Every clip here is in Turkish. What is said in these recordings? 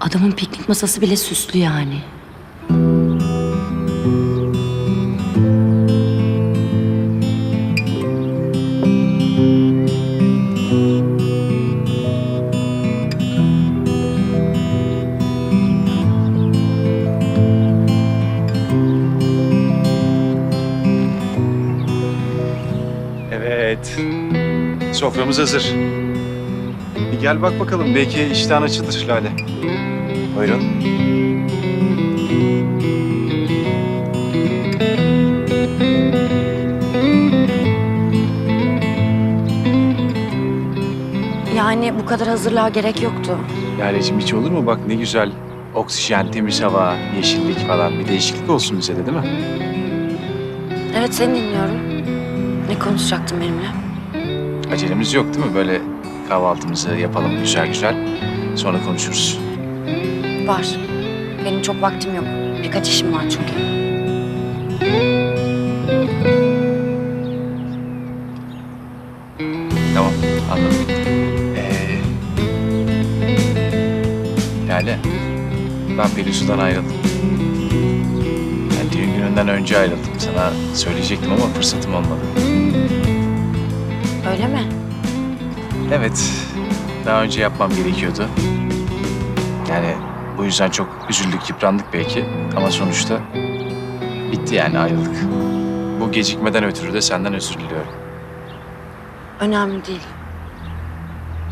Adamın piknik masası bile süslü yani. Evet. Soframız hazır. Bir gel bak bakalım. Belki iştahın açılır Lale. Buyurun. Yani bu kadar hazırlığa gerek yoktu. Laleciğim hiç olur mu? Bak ne güzel. Oksijen, temiz hava, yeşillik falan. Bir değişiklik olsun bize de değil mi? Evet seni dinliyorum. Ne konuşacaktın benimle? Acelemiz yok değil mi? Böyle kahvaltımızı yapalım güzel güzel. Sonra konuşuruz. Var. Benim çok vaktim yok. Birkaç işim var çünkü. Tamam, anladım. Ee, Lale, ben Pelisu'dan ayrıldım. Yani düğün gününden önce ayrıldım. Sana söyleyecektim ama fırsatım olmadı. Öyle mi? Evet, daha önce yapmam gerekiyordu. Yani bu yüzden çok üzüldük, yıprandık belki. Ama sonuçta bitti yani ayrıldık. Bu gecikmeden ötürü de senden özür diliyorum. Önemli değil.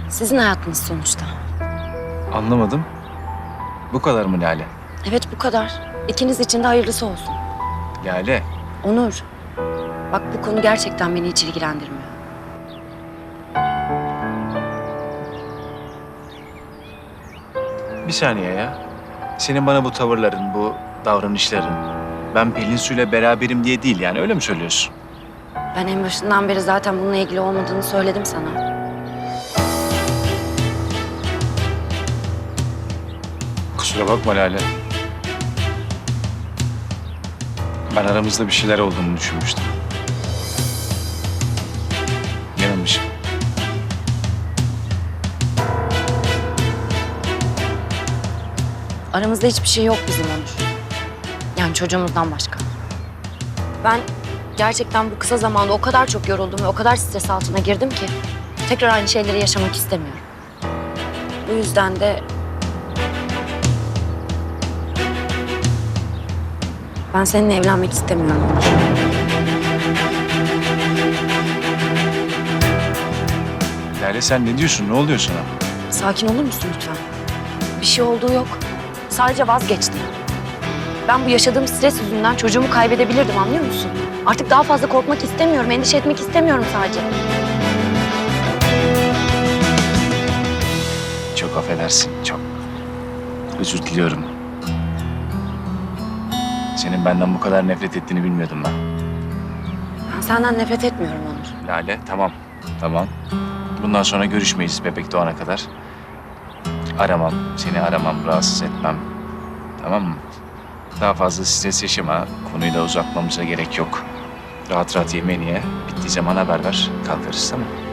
Sizin hayatınız sonuçta. Anlamadım. Bu kadar mı Lale? Evet bu kadar. İkiniz için de hayırlısı olsun. Lale, Onur. Bak bu konu gerçekten beni hiç ilgilendirmiyor. Bir saniye ya. Senin bana bu tavırların, bu davranışların... Ben Pelin Su'yla beraberim diye değil yani öyle mi söylüyorsun? Ben en başından beri zaten bununla ilgili olmadığını söyledim sana. Kusura bakma Lale. Ben aramızda bir şeyler olduğunu düşünmüştüm. Aramızda hiçbir şey yok bizim Onur. Yani çocuğumuzdan başka. Ben gerçekten bu kısa zamanda o kadar çok yoruldum ve o kadar stres altına girdim ki tekrar aynı şeyleri yaşamak istemiyorum. Bu yüzden de ben seninle evlenmek istemiyorum Onur. Lale sen ne diyorsun? Ne oluyor sana? Sakin olur musun lütfen? Bir şey olduğu yok. Sadece vazgeçtim. Ben bu yaşadığım stres yüzünden çocuğumu kaybedebilirdim anlıyor musun? Artık daha fazla korkmak istemiyorum, endişe etmek istemiyorum sadece. Çok affedersin, çok. Özür diliyorum. Senin benden bu kadar nefret ettiğini bilmiyordum ben. Ben senden nefret etmiyorum Onur. Lale, tamam, tamam. Bundan sonra görüşmeyiz bebek doğana kadar. Aramam, seni aramam, rahatsız etmem. Tamam mı? Daha fazla stres yaşama, konuyu da uzatmamıza gerek yok. Rahat rahat yemeğini ye, bittiği zaman haber ver, kalkarız tamam mı?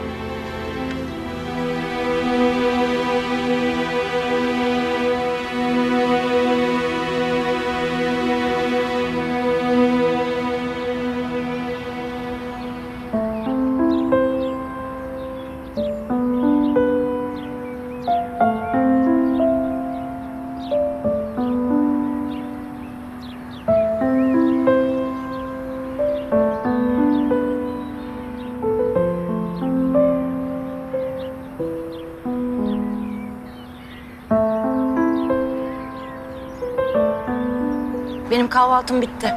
Benim kahvaltım bitti.